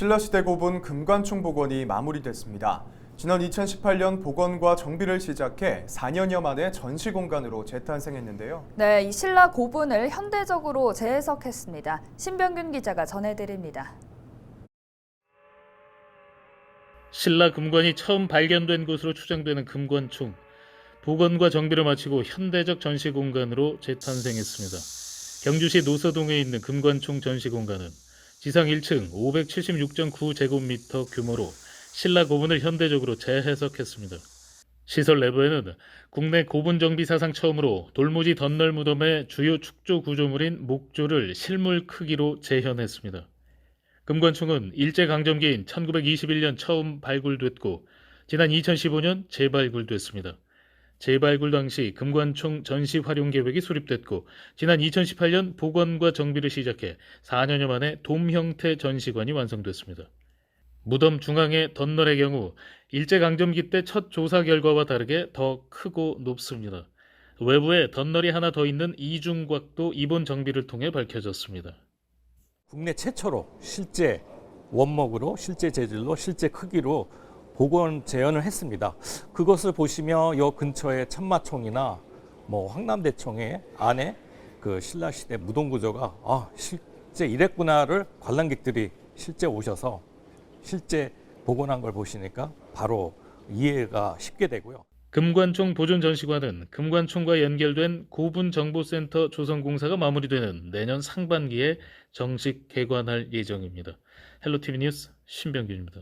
신라시대 고분 금관총 복원이 마무리됐습니다. 지난 2018년 복원과 정비를 시작해 4년여 만에 전시 공간으로 재탄생했는데요. 네, 이 신라 고분을 현대적으로 재해석했습니다. 신병균 기자가 전해드립니다. 신라 금관이 처음 발견된 곳으로 추정되는 금관총. 복원과 정비를 마치고 현대적 전시 공간으로 재탄생했습니다. 경주시 노서동에 있는 금관총 전시 공간은 지상 1층 576.9제곱미터 규모로 신라 고분을 현대적으로 재해석했습니다. 시설 내부에는 국내 고분 정비 사상 처음으로 돌무지 덧널 무덤의 주요 축조 구조물인 목조를 실물 크기로 재현했습니다. 금관총은 일제강점기인 1921년 처음 발굴됐고 지난 2015년 재발굴됐습니다. 재발굴 당시 금관총 전시 활용 계획이 수립됐고 지난 2018년 복원과 정비를 시작해 4년여 만에 돔 형태 전시관이 완성됐습니다. 무덤 중앙의 덧널의 경우 일제강점기 때 첫 조사 결과와 다르게 더 크고 높습니다. 외부에 덧널이 하나 더 있는 이중곽도 이번 정비를 통해 밝혀졌습니다. 국내 최초로 실제 원목으로 실제 재질로 실제 크기로 복원 재현을 했습니다. 그것을 보시면 요 근처에 천마총이나 뭐 황남대총의 안에 그 신라 시대 무덤 구조가 아 실제 이랬구나를 관람객들이 실제 오셔서 실제 복원한 걸 보시니까 바로 이해가 쉽게 되고요. 금관총 보존 전시관은 금관총과 연결된 고분 정보센터 조성 공사가 마무리되는 내년 상반기에 정식 개관할 예정입니다. 헬로티비 뉴스 신병규입니다.